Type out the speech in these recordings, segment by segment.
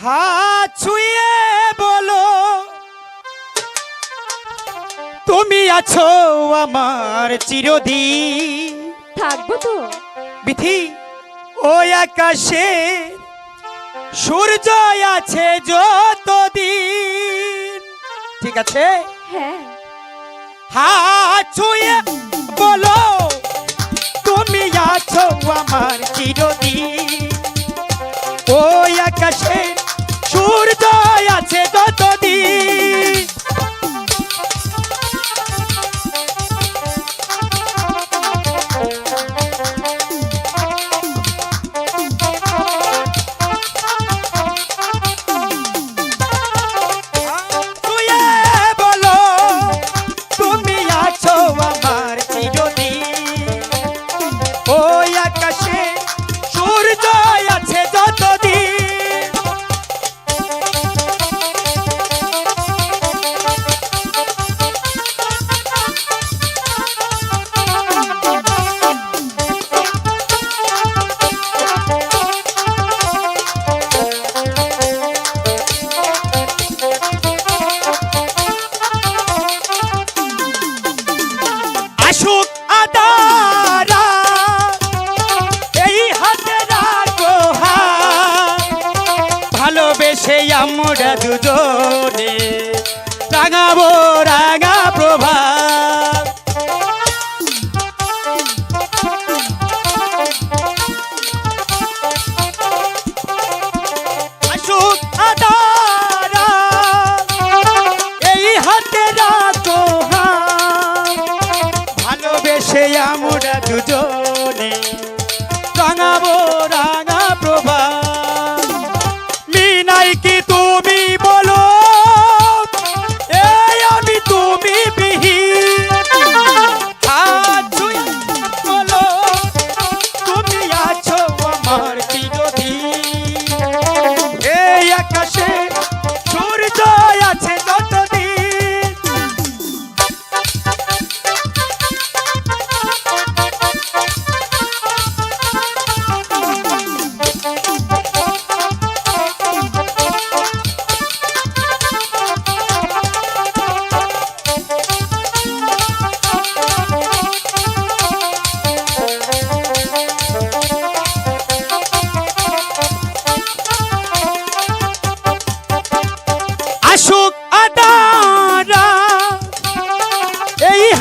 হাত ছুঁয়ে বলো তুমি আছো আমার চিরদিন। থাকব তো। বিথি ওই আকাশে সূর্য আছে যতদিন। ঠিক আছে? হ্যাঁ। হাত ছুঁয়ে বলো তুমি আছো আমার চিরদিন। ওই আকাশে Hey. ভালোবেসে আমরা দুজনে রাঙাবো রাঙা হাত। ভালোবেসে আমরা দুজনে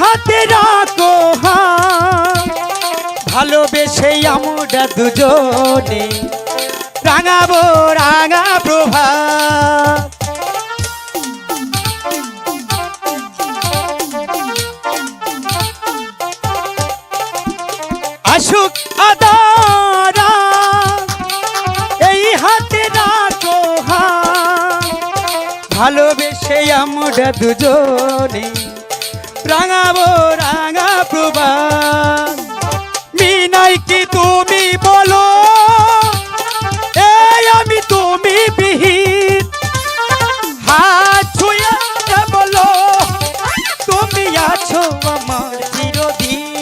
হাতে রাখো। ভালোবেসে আমরা দুজনে রাঙাবো, রাঙা প্রভাত আসুক আদারা, এই হাতে রাখো। ভালোবেসে আমরা দুজনে রাঙাবো, রাঙা প্রভাত মিনাই কি তুমি বলো? এই আমি তুমি বিহীন। হাত ছুঁয়ে বলো, তুমি আছো আমার চিরদিন।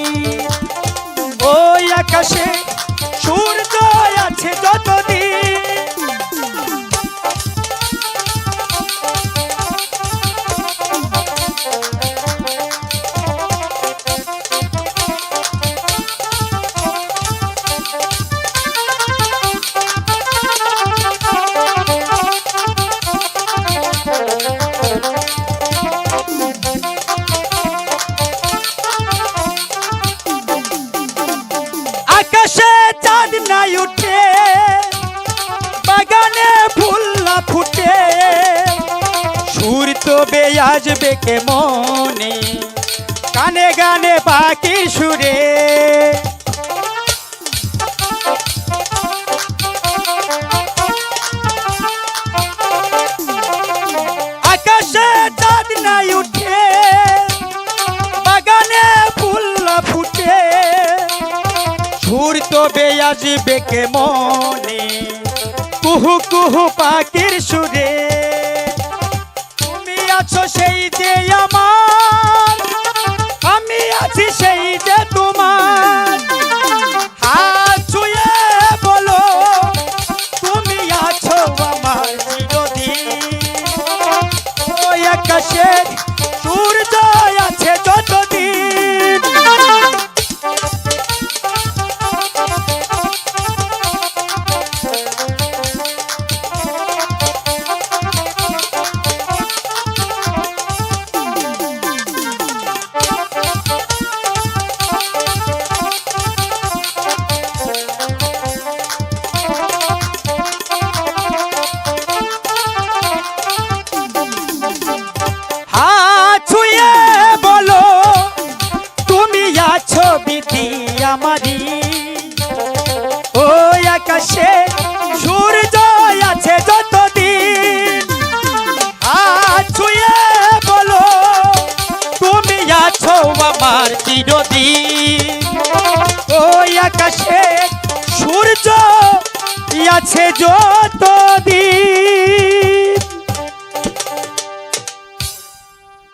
আকাশে চাঁদ নাই উঠে, বাগানে ফুল না ফুটে। সুর তো আসবে কে মনে কানে গানে পাখির সুরে। তবে আসবে কে মনে, কুহু কুহু পাখির সুরে। তুমি আছো সেই যে আমার, আমি আছি সেই যে তোমার। আকাশে সূর্য আছে যতদিন। ছুঁয়ে বলো তুমি আছো আমার চিরদিন। ওই আকাশে সূর্য আছে